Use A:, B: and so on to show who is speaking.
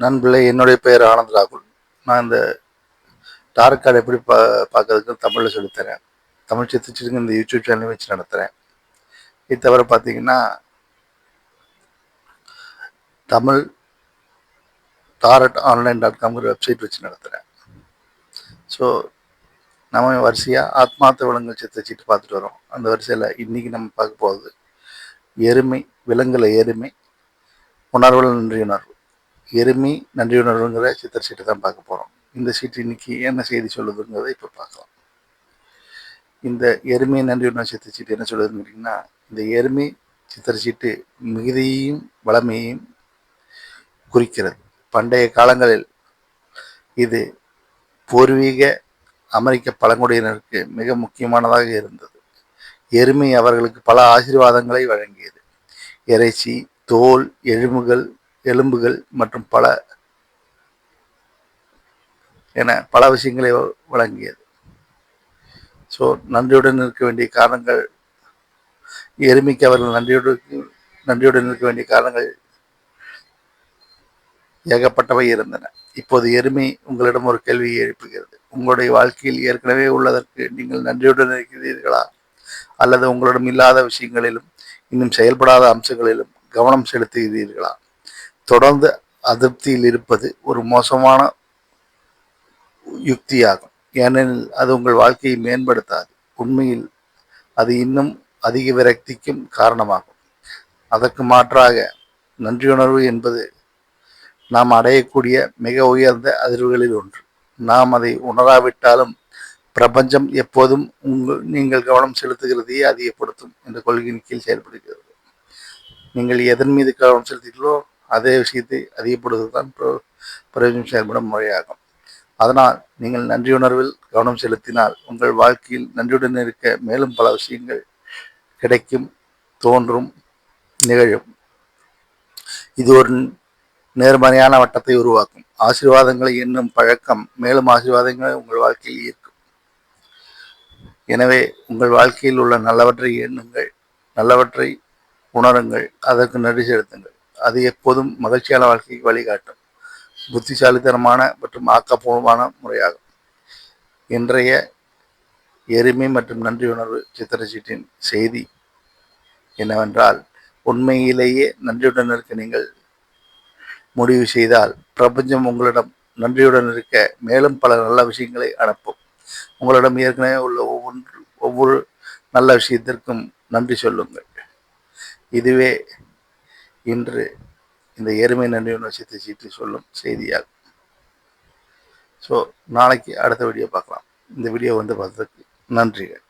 A: நண்பிள்ளை என்னுடைய பெயர் ஆனந்த் ராகுல். நான் இந்த டார்க் கார்டு எப்படி பா பார்க்கறதுக்கு தமிழில் சொல்லித்தரேன் தமிழ் சித்திச்சிருங்க இந்த யூடியூப் சேனல் வச்சு நடத்துகிறேன் இது தவிர பார்த்தீங்கன்னா தமிழ் டாரட் ஆன்லைன் டாட் காம்ங்கிற வெப்சைட் வச்சு நடத்துகிறேன் ஸோ நம்ம வரிசையாக ஆத்மார்த்த விலங்குகள் சித்தச்சிட்டு பார்த்துட்டு வரோம். அந்த வரிசையில் இன்றைக்கி நம்ம பார்க்க போகிறது எருமை விலங்குல எருமை உணர்வுகள் நன்றி உணர்வு எருமை நன்றி உணர்வுங்கிற சித்திர சீட்டை தான் பார்க்க போகிறோம் இந்த சீட்டு இன்னைக்கு என்ன செய்தி சொல்லுதுங்கிறத இப்போ பார்க்கலாம். இந்த எருமை நன்றி உணர்வு சித்திர சீட்டு என்ன சொல்லுதுன்னு கேட்டிங்கன்னா இந்த எருமை சித்திர சீட்டு மிகுதியையும் வளமையையும் குறிக்கிறது. பண்டைய காலங்களில் இது பூர்வீக அமெரிக்க பழங்குடியினருக்கு மிக முக்கியமானதாக இருந்தது. எருமை அவர்களுக்கு பல ஆசீர்வாதங்களை வழங்கியது. இறைச்சி தோல் எலும்புகள் எலும்புகள் மற்றும் பல என பல விஷயங்களை வழங்கியது. ஸோ நன்றியுடன் இருக்க வேண்டிய காரணங்கள் எருமைக்கு அவர்கள் நன்றியுடன் நன்றியுடன் இருக்க வேண்டிய காரணங்கள் ஏகப்பட்டவை இருந்தன. இப்போது எருமை உங்களிடம் ஒரு கேள்வியை எழுப்புகிறது. உங்களுடைய வாழ்க்கையில் ஏற்கனவே உள்ளதற்கு நீங்கள் நன்றியுடன் இருக்கிறீர்களா? அல்லது உங்களிடம் இல்லாத விஷயங்களிலும் இன்னும் செயல்படாத அம்சங்களிலும் கவனம் செலுத்துகிறீர்களா? தொடர்ந்து அதிருப்தியில் இருப்பது ஒரு மோசமான யுக்தியாகும். ஏனெனில் அது உங்கள் வாழ்க்கையை மேம்படுத்தாது. உண்மையில் அது இன்னும் அதிக விரக்திக்கும் காரணமாகும். அதற்கு மாற்றாக நன்றியுணர்வு என்பது நாம் அடையக்கூடிய மிக உயர்ந்த அதிர்வுகளில் ஒன்று. நாம் அதை உணராவிட்டாலும் பிரபஞ்சம் எப்போதும் உங்கள் நீங்கள் கவனம் செலுத்துகிறதையே அதிகப்படுத்தும் என்ற கொள்கையின் கீழ் செயல்படுகிறது. நீங்கள் எதன் மீது கவனம் செலுத்துகிறீர்களோ அதே விஷயத்தை அதிகப்படுவது தான் பிரயோஜனம் செயல்படும் முறையாகும். அதனால் நீங்கள் நன்றியுணர்வில் கவனம் செலுத்தினால் உங்கள் வாழ்க்கையில் நன்றியுடன் இருக்க மேலும் பல விஷயங்கள் கிடைக்கும் தோன்றும் நிகழும். இது ஒரு நேர்மறையான வட்டத்தை உருவாக்கும். ஆசீர்வாதங்களை எண்ணும் பழக்கம் மேலும் ஆசீர்வாதங்களை உங்கள் வாழ்க்கையில் ஈர்க்கும். எனவே உங்கள் வாழ்க்கையில் உள்ள நல்லவற்றை எண்ணுங்கள் நல்லவற்றை உணருங்கள் அதற்கு நன்றி செலுத்துங்கள். அது எப்போதும் மகிழ்ச்சியான வாழ்க்கைக்கு வழிகாட்டும். புத்திசாலித்தனமான மற்றும் ஆக்கப்பூர்வமான முறையாகும். இன்றைய எருமை மற்றும் நன்றி உணர்வு சித்திரச்சீட்டின் செய்தி என்னவென்றால் உண்மையிலேயே நன்றியுடன் இருக்க நீங்கள் முடிவு செய்தால் பிரபஞ்சம் உங்களிடம் நன்றியுடன் இருக்க மேலும் பல நல்ல விஷயங்களை அனுப்பும். உங்களிடம் ஏற்கனவே உள்ள ஒவ்வொன்று ஒவ்வொரு நல்ல விஷயத்திற்கும் நன்றி சொல்லுங்கள். இதுவே இன்று இந்த எருமை நன்றி விஷயத்தை சீற்றி சொல்லும் செய்தியாகும் ஸோ நாளைக்கு அடுத்த வீடியோ பார்க்கலாம். இந்த வீடியோ வந்து பார்த்ததுக்கு நன்றிகள்.